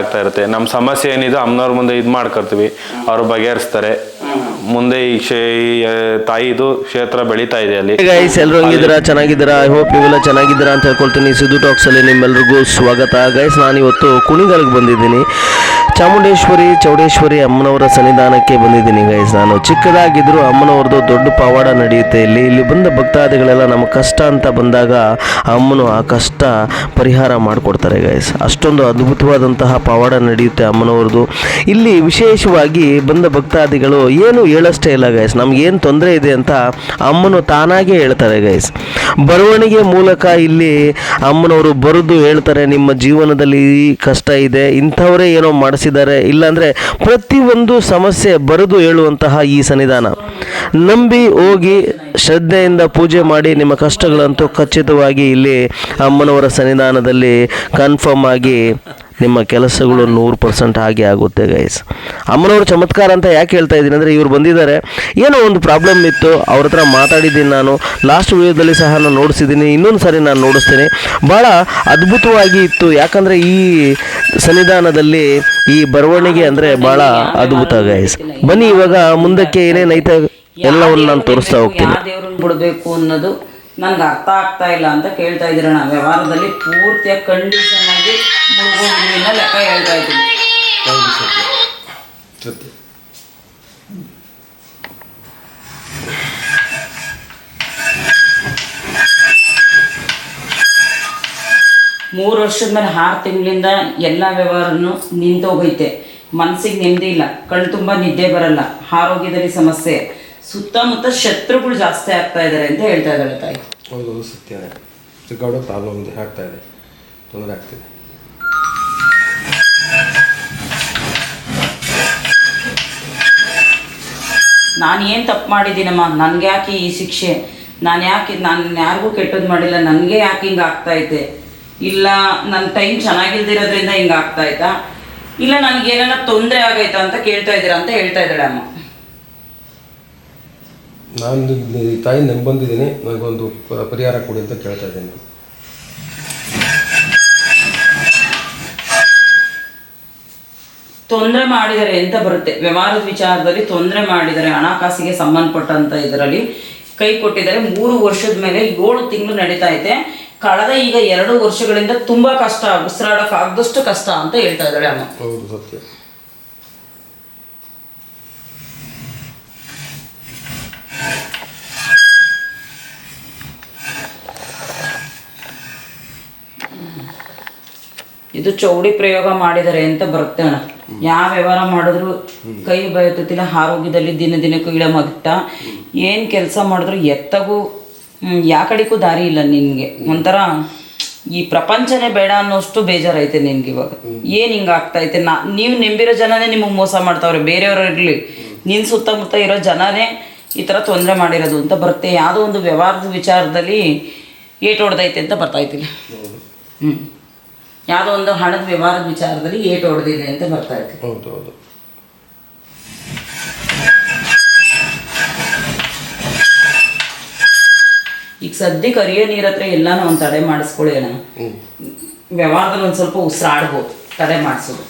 ಆಗ್ತಾ ಇರುತ್ತೆ. ನಮ್ಮ ಸಮಸ್ಯೆ ಏನಿದೆ ಅಮ್ಮನವ್ರ ಮುಂದೆ ಇದು ಮಾಡ್ಕೊಳ್ತೀವಿ ಅವರು ಬಗೆಹರಿಸ್ತಾರೆ. ಮುಂದೆ ಈ ಕ್ಷೇ ತಾಯಿದು ಕ್ಷೇತ್ರ ಬೆಳೀತಾ ಇದೆ ಅಲ್ಲಿ. ಗೈಸ್ ಎಲ್ಲರೂ ಹಂಗಿದ್ದೀರಾ? ಚೆನ್ನಾಗಿದ್ದೀರಾ? ಐ ಹೋಪ್ ನೀವೆಲ್ಲ ಚೆನ್ನಾಗಿದ್ದೀರಾ ಅಂತ ಹೇಳ್ಕೊಳ್ತೀನಿ. ಸಿದ್ದು ಟಾಕ್ಸಲ್ಲಿ ನಿಮ್ಮೆಲ್ರಿಗೂ ಸ್ವಾಗತ. ಗೈಸ್ ನಾನು ಇವತ್ತು ಕುಣಿಗಲ್ಗೆ ಬಂದಿದ್ದೀನಿ. ಚಾಮುಂಡೇಶ್ವರಿ, ಚೌಡೇಶ್ವರಿ ಅಮ್ಮನವರ ಸನ್ನಿಧಾನಕ್ಕೆ ಬಂದಿದ್ದೀನಿ ಗೈಸ್ ನಾನು ಚಿಕ್ಕದಾಗಿದ್ರು ಅಮ್ಮನವ್ರದ್ದು ದೊಡ್ಡ ಪವಾಡ ನಡೆಯುತ್ತೆ. ಇಲ್ಲಿ ಇಲ್ಲಿ ಬಂದ ಭಕ್ತಾದಿಗಳೆಲ್ಲ ನಮ್ಮ ಕಷ್ಟ ಅಂತ ಬಂದಾಗ ಅಮ್ಮನು ಆ ಕಷ್ಟ ಪರಿಹಾರ ಮಾಡಿಕೊಡ್ತಾರೆ ಗೈಸ್ ಅಷ್ಟೊಂದು ಅದ್ಭುತವಾದಂತಹ ಪವಾಡ ನಡೆಯುತ್ತೆ ಅಮ್ಮನವ್ರದ್ದು. ಇಲ್ಲಿ ವಿಶೇಷವಾಗಿ ಬಂದ ಭಕ್ತಾದಿಗಳು ಏನು ಹೇಳಷ್ಟೇ ಇಲ್ಲ ಗೈಸ್ ನಮ್ಗೇನು ತೊಂದರೆ ಇದೆ ಅಂತ ಅಮ್ಮನು ತಾನಾಗೇ ಹೇಳ್ತಾರೆ ಗೈಸ್ ಬರವಣಿಗೆ ಮೂಲಕ ಇಲ್ಲಿ ಅಮ್ಮನವರು ಬರೆದು ಹೇಳ್ತಾರೆ, ನಿಮ್ಮ ಜೀವನದಲ್ಲಿ ಕಷ್ಟ ಇದೆ, ಇಂಥವರೇ ಏನೋ ಮಾಡಿಸಿದ್ದಾರೆ ಇಲ್ಲಾಂದರೆ ಪ್ರತಿಯೊಂದು ಸಮಸ್ಯೆ ಬರೆದು ಹೇಳುವಂತಹ ಈ ಸನ್ನಿಧಾನ. ನಂಬಿ ಹೋಗಿ ಶ್ರದ್ಧೆಯಿಂದ ಪೂಜೆ ಮಾಡಿ ನಿಮ್ಮ ಕಷ್ಟಗಳಂತೂ ಖಚಿತವಾಗಿ ಇಲ್ಲಿ ಅಮ್ಮನವರ ಸನ್ನಿಧಾನದಲ್ಲಿ ಕನ್ಫರ್ಮ್ ಆಗಿ ನಿಮ್ಮ ಕೆಲಸಗಳು ನೂರು ಪರ್ಸೆಂಟ್ ಹಾಗೆ ಆಗುತ್ತೆ ಗೈಸ್ ಅಮ್ಮನವ್ರ ಚಮತ್ಕಾರ ಅಂತ ಯಾಕೆ ಹೇಳ್ತಾ ಇದ್ದೀನಿ ಅಂದರೆ ಇವ್ರು ಬಂದಿದ್ದಾರೆ. ಏನೋ ಒಂದು ಪ್ರಾಬ್ಲಮ್ ಇತ್ತು, ಅವ್ರ ಹತ್ರ ಮಾತಾಡಿದ್ದೀನಿ ನಾನು. ಲಾಸ್ಟ್ ವಿಡಿಯೋದಲ್ಲಿ ಸಹ ನಾನು ನೋಡಿಸಿದ್ದೀನಿ, ಇನ್ನೊಂದು ಸಾರಿ ನಾನು ನೋಡಿಸ್ತೀನಿ. ಭಾಳ ಅದ್ಭುತವಾಗಿ ಇತ್ತು, ಯಾಕಂದರೆ ಈ ಸನ್ನಿಧಾನದಲ್ಲಿ ಈ ಬರವಣಿಗೆ ಅಂದರೆ ಭಾಳ ಅದ್ಭುತ ಗೈಸ್ ಬನ್ನಿ ಇವಾಗ ಮುಂದಕ್ಕೆ ಏನೇನೈತೆ ಎಲ್ಲವನ್ನು ನಾನು ತೋರಿಸ್ತಾ ಹೋಗ್ತೀನಿ. ಬಿಡಬೇಕು ಅನ್ನೋದು ನನ್ಗೆ ಅರ್ಥ ಆಗ್ತಾ ಇಲ್ಲ ಅಂತ ಕೇಳ್ತಾ ಇದ್ದೀರ. ನಾ ವ್ಯವಹಾರದಲ್ಲಿ ಪೂರ್ತಿಯಾಗಿ ಕಂಡೀಷನ್ ಆಗಿ ಮುಳುಗೋಗಿನ ಲೆಕ್ಕ ಹೇಳ್ತಾ ಇದ್ದೀನಿ. ಮೂರು ವರ್ಷದ ಮೇಲೆ ಆರು ತಿಂಗಳಿಂದ ಎಲ್ಲ ವ್ಯವಹಾರನು ನಿಂತೋಗೈತೆ. ಮನಸ್ಸಿಗೆ ನೆಮ್ಮದಿ ಇಲ್ಲ. ಕಣ್ಣು ತುಂಬ ನಿದ್ದೆ ಬರಲ್ಲ. ಆರೋಗ್ಯದಲ್ಲಿ ಸಮಸ್ಯೆ. ಸುತ್ತಮುತ್ತ ಶತ್ರುಗಳು ಜಾಸ್ತಿ ಆಗ್ತಾ ಇದ್ದಾರೆ ಅಂತ ಹೇಳ್ತಾ ಇದ್ದಾಳೆ ತಾಯಿ. ಹೌದು ಸತ್ಯನೇ ಸಿಕ್ಕಾಡೋ ಪ್ರಾಬ್ಲಮ್ ಆಗ್ತಾ ಇದೆ. ತೊಂದರೆ ಆಗ್ತಿದೆ. ನಾನು ಏನು ತಪ್ಪು ಮಾಡಿದ್ದೀನಮ್ಮ? ನನಗೆ ಯಾಕೆ ಈ ಶಿಕ್ಷೆ? ನಾನು ಯಾಕೆ ನಾನು ಯಾರಿಗೂ ಕೆಟ್ಟದ್ದು ಮಾಡಿಲ್ಲ ನನಗೆ ಯಾಕೆ ಹಿಂಗೆ ಆಗ್ತೈತೆ ಇಲ್ಲ ನನ್ನ ಟೈಮ್ ಚೆನ್ನಾಗಿಲ್ದಿರೋದ್ರಿಂದ ಹಿಂಗೆ ಆಗ್ತಾಯ್ತಾ ಇಲ್ಲ ನನಗೆ ಏನಾರ ತೊಂದರೆ ಆಗೈತಾ ಅಂತ ಕೇಳ್ತಾ ಇದ್ದೀರಾ ಅಂತ ಹೇಳ್ತಾ ಇದ್ದಾಳೆ ಅಮ್ಮ. ನಾನು ತಾಯಿ ನಂಗೆ ಬಂದಿದ್ದೀನಿ ನನಗೊಂದು ಪರಿಹಾರ ಕೊಡಿ ಅಂತ ಕೇಳ್ತಾ ಇದ್ದೀನಿ. ತೊಂದರೆ ಮಾಡಿದರೆ ಅಂತ ಬರುತ್ತೆ? ವ್ಯವಹಾರದ ವಿಚಾರದಲ್ಲಿ ತೊಂದರೆ ಮಾಡಿದರೆ ಹಣಕಾಸಿಗೆ ಸಂಬಂಧಪಟ್ಟಂತ ಇದರಲ್ಲಿ ಕೈ ಕೊಟ್ಟಿದ್ದಾರೆ. ಮೂರು ವರ್ಷದ ಮೇಲೆ ಏಳು ತಿಂಗಳು ನಡೀತಾ ಇದೆ ಕಳೆದ ಈಗ ಎರಡು ವರ್ಷಗಳಿಂದ ತುಂಬಾ ಕಷ್ಟ ಉಸಿರಾಡಕ್ ಆದಷ್ಟು ಕಷ್ಟ ಅಂತ ಹೇಳ್ತಾ ಇದ್ದಾಳೆ ಅಮ್ಮ. ಹೌದು ಸತ್ಯ. ಇದು ಚೌಡಿ ಪ್ರಯೋಗ ಮಾಡಿದರೆ ಅಂತ ಬರುತ್ತೆ ಯಾವ ವ್ಯವಹಾರ ಮಾಡಿದ್ರು ಕೈ ಬಯತತಿಲ್ಲ ಆರೋಗ್ಯದಲ್ಲಿ ದಿನ ದಿನಕ್ಕೂ ಇಳಮಗ್ತ ಏನು ಕೆಲಸ ಮಾಡಿದ್ರು ಎತ್ತಗೂ ಯಾ ದಾರಿ ಇಲ್ಲ ನಿನಗೆ. ಒಂಥರ ಈ ಪ್ರಪಂಚನೇ ಬೇಡ ಅನ್ನೋಷ್ಟು ಬೇಜಾರೈತೆ ನಿನ್ಗೆ ಇವಾಗ. ಏನು ಹಿಂಗೆ ಆಗ್ತೈತೆ ನಾ, ನೀವು ನೆಂಬಿರೋ ಜನನೇ ನಿಮಗೆ ಮೋಸ ಮಾಡ್ತಾವ್ರೆ ಇರಲಿ. ನಿನ್ನ ಸುತ್ತಮುತ್ತ ಇರೋ ಜನನೇ ಈ ಥರ ತೊಂದರೆ ಮಾಡಿರೋದು ಅಂತ ಬರುತ್ತೆ. ಯಾವುದೋ ಒಂದು ವ್ಯವಹಾರದ ವಿಚಾರದಲ್ಲಿ ಏಟು ಹೊಡೆದೈತೆ ಅಂತ ಬರ್ತಾಯ್ತಿಲ್ಲ ಹ್ಞೂ ಯಾವುದೋ ಒಂದು ಹಣದ ವ್ಯವಹಾರದ ವಿಚಾರದಲ್ಲಿ ಏಟು ಹೊಡೆದಿದೆ ಅಂತ ಬರ್ತಾ ಇತ್ತು. ಹೌದು ಹೌದು ಈಗ ಸದ್ಯಕ್ಕೆ ಅರಿಯೋ ನೀರ ಹತ್ರ ಎಲ್ಲಾನು ಒಂದು ತಡೆ ಮಾಡಿಸ್ಕೊಳ್ಳಿ ಅಣ್ಣ ವ್ಯವಹಾರದಲ್ಲಿ ಒಂದು ಸ್ವಲ್ಪ ಉಸಿರಾಡ್ಬೋದು ತಡೆ ಮಾಡಿಸೋದು.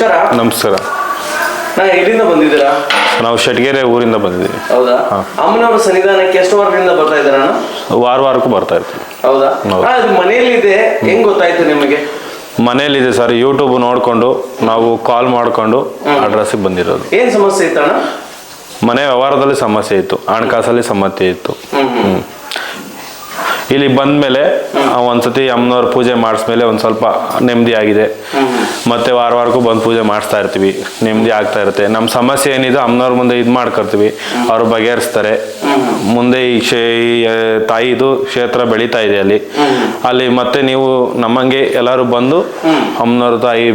ನಮಸ್ಕಾರ. ನಮಸ್ಕಾರ. ಎಲ್ಲಿಂದ ಬಂದಿದ್ದೀರಾ? ನಾವು ಶೆಟ್ಗೆರೆ ಊರಿಂದ ಬಂದಿದ್ದೀವಿ. ಹೌದಾ? ಅಮ್ಮನವರ ಸನ್ನಿಧಾನಕ್ಕೆ ಎಷ್ಟು ವಾರದಿಂದ ಬರ್ತಾ ಇದ್ದಾರಣ್ಣ ವಾರ ವಾರಕ್ಕೂ ಬರ್ತಾ ಇರ್ತೀವಿ. ಹೌದಾ? ಅದು ಮನೆಯಲ್ಲಿದೆ ಹೆಂಗ್ ಗೊತ್ತಾಯ್ತು ನಿಮಗೆ? ಮನೆಯಲ್ಲಿದೆ ಸರ್ ಯೂಟ್ಯೂಬ್ ನೋಡಿಕೊಂಡು ನಾವು ಕಾಲ್ ಮಾಡಿಕೊಂಡು ಅಡ್ರೆಸ್ಸಿಗೆ ಬಂದಿರೋದು. ಏನ್ ಸಮಸ್ಯೆ ಇತ್ತಣ್ಣ? ಮನೆ ವ್ಯವಹಾರದಲ್ಲಿ ಸಮಸ್ಯೆ ಇತ್ತು ಹಣಕಾಸಲ್ಲಿ ಸಮಸ್ಯೆ ಇತ್ತು. ಇಲ್ಲಿ ಬಂದ್ಮೇಲೆ ಆ, ಒಂದ್ಸತಿ ಅಮ್ಮನವ್ರ ಪೂಜೆ ಮಾಡಿಸ್ಮೇಲೆ ಒಂದು ಸ್ವಲ್ಪ ನೆಮ್ಮದಿ ಆಗಿದೆ. ಮತ್ತೆ ವಾರ ವಾರಕ್ಕೂ ಬಂದು ಪೂಜೆ ಮಾಡಿಸ್ತಾ ಇರ್ತೀವಿ. ನೆಮ್ಮದಿ ಆಗ್ತಾ ಇರುತ್ತೆ. ನಮ್ಮ ಸಮಸ್ಯೆ ಏನಿದೆ ಅಮ್ಮನವ್ರ ಮುಂದೆ ಇದು ಮಾಡ್ಕೊಳ್ತೀವಿ ಅವರು ಬಗೆಹರಿಸ್ತಾರೆ. ಮುಂದೆ ಈ ಕ್ಷೇ ತಾಯಿದು ಕ್ಷೇತ್ರ ಬೆಳೀತಾ ಇದೆ ಅಲ್ಲಿ. ಅಲ್ಲಿ ಮತ್ತೆ ನೀವು ನಮ್ಮಂಗೆ ಎಲ್ಲರೂ ಬಂದು ಅಮ್ಮನವ್ರ ತಾಯಿ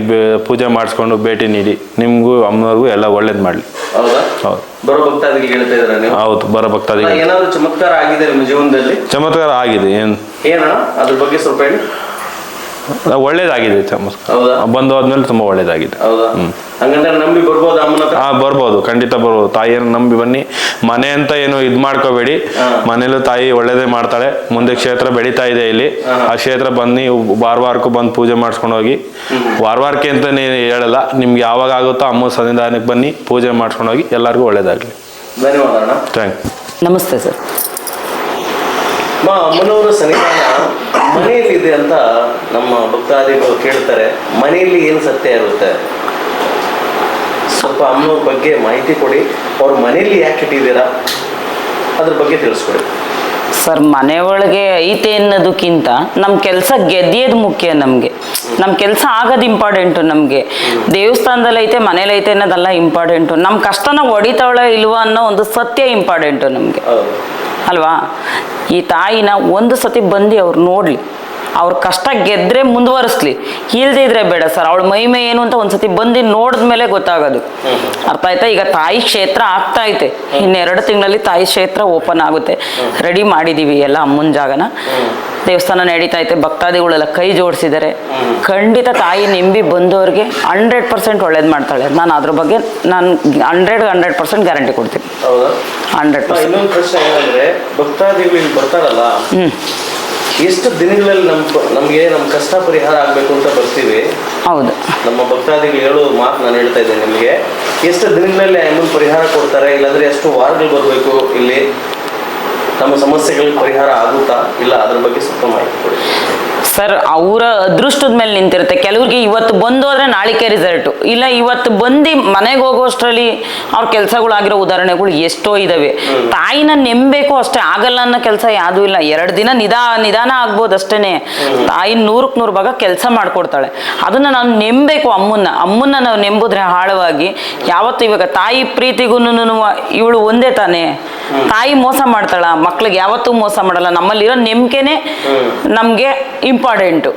ಪೂಜೆ ಮಾಡಿಸ್ಕೊಂಡು ಭೇಟಿ ನೀಡಿ. ನಿಮಗೂ ಅಮ್ಮನವ್ರಿಗೂ ಎಲ್ಲ ಒಳ್ಳೇದು ಮಾಡಲಿ. ಹೌದಾ? ಹೌದು. ಬರೋ ಭಕ್ತಾದಿಗೆ ಹೇಳ್ತಾ ಇದ್ದೀರಾ ನೀವು? ಹೌದು ಬರೋ ಭಕ್ತಾದಿಗಳು ಏನಾದ್ರು ಚಮತ್ಕಾರ ಆಗಿದೆ ನಿಮ್ಮ ಜೀವನದಲ್ಲಿ? ಚಮತ್ಕಾರ ಆಗಿದೆ ಏನು? ಏನಣ್ಣ? ಅದ್ರ ಬಗ್ಗೆ ಸ್ವಲ್ಪ ಹೇಳಿ. ಒಳ್ಳೇದಾಗಿದೆ? ಬಂದು ಹೋದ್ಮೇಲೆ ತುಂಬಾ ಒಳ್ಳೇದಾಗಿದೆ. ನಂಬಿ ಬರ್ಬೋದು ಖಂಡಿತ ಬರ್ಬೋದು. ತಾಯಿಯನ್ನು ನಂಬಿ ಬನ್ನಿ. ಮನೆ ಅಂತ ಏನು ಇದ್ ಮಾಡ್ಕೋಬೇಡಿ. ಮನೇಲೂ ತಾಯಿ ಒಳ್ಳೇದೇ ಮಾಡ್ತಾಳೆ. ಮುಂದೆ ಕ್ಷೇತ್ರ ಬೆಳೀತಾ ಇದೆ ಇಲ್ಲಿ. ಆ ಕ್ಷೇತ್ರ ಬನ್ನಿ. ವಾರ ವಾರಕ್ಕೂ ಬಂದು ಪೂಜೆ ಮಾಡ್ಸ್ಕೊಂಡು ಹೋಗಿ. ವಾರ ವಾರಕ್ಕೆ ಅಂತ ನೀನು ಹೇಳಲ್ಲ. ನಿಮ್ಗೆ ಯಾವಾಗ ಆಗುತ್ತೋ ಅಮ್ಮ ಸನ್ನಿಧಾನಕ್ಕೆ ಬನ್ನಿ. ಪೂಜೆ ಮಾಡ್ಸ್ಕೊಂಡು ಹೋಗಿ. ಎಲ್ಲರಿಗೂ ಒಳ್ಳೇದಾಗಲಿ. ಧನ್ಯವಾದ ನಮಸ್ತೆ ಸರ್. ಅಮ್ಮ ಅಮ್ಮನವರ ಸನ್ನಿಧಾನ ಮನೆಯಲ್ಲಿದೆ ಅಂತ ನಮ್ಮ ಭಕ್ತಾದಿಗಳು ಕೇಳ್ತಾರೆ. ಮನೆಯಲ್ಲಿ ಏನು ಸತ್ಯ ಇರುತ್ತೆ? ಸ್ವಲ್ಪ ಅಮ್ಮನವ್ರ ಬಗ್ಗೆ ಮಾಹಿತಿ ಕೊಡಿ. ಅವ್ರ ಮನೆಯಲ್ಲಿ ಯಾಕೆ ಇಟ್ಟಿದ್ದೀರಾ ಅದ್ರ ಬಗ್ಗೆ ತಿಳಿಸ್ಕೊಡಿ. ಸರ್ ಮನೆ ಒಳಗೆ ಐತೆ ಅನ್ನೋದಕ್ಕಿಂತ ನಮ್ಮ ಕೆಲಸ ಗೆದ್ದಿಯೋದು ಮುಖ್ಯ ನಮಗೆ. ನಮ್ಮ ಕೆಲಸ ಆಗೋದು ಇಂಪಾರ್ಟೆಂಟು ನಮಗೆ. ದೇವಸ್ಥಾನದಲ್ಲಿ ಐತೆ ಮನೇಲಿ ಐತೆ ಅನ್ನೋದೆಲ್ಲ ಇಂಪಾರ್ಟೆಂಟು ನಮ್ಮ ಕಷ್ಟನ ಹೊಡಿತಾವಳ ಇಲ್ವಾ ಅನ್ನೋ ಒಂದು ಸತ್ಯ ಇಂಪಾರ್ಟೆಂಟು ನಮಗೆ. ಅಲ್ವಾ? ಈ ತಾಯಿನ ಒಂದು ಸತಿ ಬಂದು ಅವ್ರು ನೋಡಲಿ. ಅವ್ರ ಕಷ್ಟ ಗೆದ್ದರೆ ಮುಂದುವರಿಸ್ಲಿ. ಇಲ್ಲದೇ ಇದ್ರೆ ಬೇಡ ಸರ್ ಅವಳ ಮಹಿಮೆ ಏನು ಅಂತ ಒಂದ್ಸತಿ ಬಂದು ನೋಡಿದ ಮೇಲೆ ಗೊತ್ತಾಗೋದು. ಅರ್ಥ ಆಯ್ತಾ? ಈಗ ತಾಯಿ ಕ್ಷೇತ್ರ ಆಗ್ತಾ ಐತೆ. ಇನ್ನೆರಡು ತಿಂಗಳಲ್ಲಿ ತಾಯಿ ಕ್ಷೇತ್ರ ಓಪನ್ ಆಗುತ್ತೆ. ರೆಡಿ ಮಾಡಿದೀವಿ ಎಲ್ಲ ಅಮ್ಮನ ಜಾಗನ ದೇವಸ್ಥಾನ ನಡೀತಾ ಐತೆ ಭಕ್ತಾದಿಗಳೆಲ್ಲ ಕೈ ಜೋಡಿಸಿದ್ದಾರೆ. ಖಂಡಿತ ತಾಯಿ ನಿಂಬಿ ಬಂದವ್ರಿಗೆ ಹಂಡ್ರೆಡ್ ಪರ್ಸೆಂಟ್ ಒಳ್ಳೇದು ಮಾಡ್ತಾಳೆ. ನಾನು ಅದ್ರ ಬಗ್ಗೆ ನಾನು ಹಂಡ್ರೆಡ್ ಹಂಡ್ರೆಡ್ ಪರ್ಸೆಂಟ್ ಗ್ಯಾರಂಟಿ ಕೊಡ್ತೀನಿ. ಹೌದಾ? ಹಂಡ್ರೆಡ್ ಪರ್ಸೆಂಟ್ ಪ್ರಶ್ನೆ ಏನಂದ್ರೆ ಭಕ್ತಾದಿಗಳು ಇಲ್ಲಿ ಬರ್ತಾರಲ್ಲ ಎಷ್ಟು ದಿನಗಳಲ್ಲಿ ನಮ್ ನಮ್ಗೆ ನಮ್ಮ ಕಷ್ಟ ಪರಿಹಾರ ಆಗ್ಬೇಕು ಅಂತ ಬರ್ತೀವಿ? ಹೌದು. ನಮ್ಮ ಭಕ್ತಾದಿಗಳು ಹೇಳೋ ಮಾತು ನಾನು ಹೇಳ್ತಾ ಇದ್ದೇನೆ ನಿಮಗೆ. ಎಷ್ಟು ದಿನಗಳಲ್ಲಿ ಅಮ್ಮನ ಪರಿಹಾರ ಕೊಡ್ತಾರೆ? ಇಲ್ಲಾಂದ್ರೆ ಎಷ್ಟು ವಾರಗಳು ಬರಬೇಕು ಇಲ್ಲಿ? ನಮ್ಮ ಸಮಸ್ಯೆಗಳಿಗೆ ಪರಿಹಾರ ಆಗುತ್ತಾ ಇಲ್ಲ ಅದ್ರ ಬಗ್ಗೆ ಸ್ವಲ್ಪ ಮಾಹಿತಿ ಕೊಡಿ. ಸರ್ ಅವರ ಅದೃಷ್ಟದ ಮೇಲೆ ನಿಂತಿರುತ್ತೆ. ಕೆಲವ್ರಿಗೆ ಇವತ್ತು ಬಂದು ಹೋದ್ರೆ ನಾಳಿಕೆ ರಿಸಲ್ಟು ಇಲ್ಲ ಇವತ್ತು ಬಂದು ಮನೆಗೆ ಹೋಗೋಷ್ಟರಲ್ಲಿ ಅವ್ರ ಕೆಲಸಗಳಾಗಿರೋ ಉದಾಹರಣೆಗಳು ಎಷ್ಟೋ ಇದಾವೆ. ತಾಯಿನ ನೆಂಬೇಕು ಅಷ್ಟೇ ಆಗಲ್ಲ ಅನ್ನೋ ಕೆಲಸ ಯಾವುದೂ ಇಲ್ಲ. ಎರಡು ದಿನ ನಿದಾ ನಿಧಾನ ಆಗ್ಬೋದು ಅಷ್ಟೇ ತಾಯಿ ನೂರಕ್ಕೆ ನೂರು ಭಾಗ ಕೆಲಸ ಮಾಡ್ಕೊಡ್ತಾಳೆ. ಅದನ್ನ ನಾವು ನೆಂಬೇಕು ಅಮ್ಮನ್ನ. ಅಮ್ಮನ್ನ ನಾವು ನೆಂಬುದ್ರೆ ಆಳವಾಗಿ ಯಾವತ್ತು ಇವಾಗ ತಾಯಿ ಪ್ರೀತಿಗೂ ಇವಳು ಒಂದೇ ತಾನೇ. ತಾಯಿ ಮೋಸ ಮಾಡ್ತಾಳ ಮಕ್ಳಿಗೆ ಯಾವತ್ತೂ ಮೋಸ ಮಾಡಲ್ಲ ನಮ್ಮಲ್ಲಿರೋ ನಂಬಿಕೆನೆ ನಮಗೆ ಇಂಪಾರ್ಟೆಂಟು